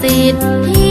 สิทธิ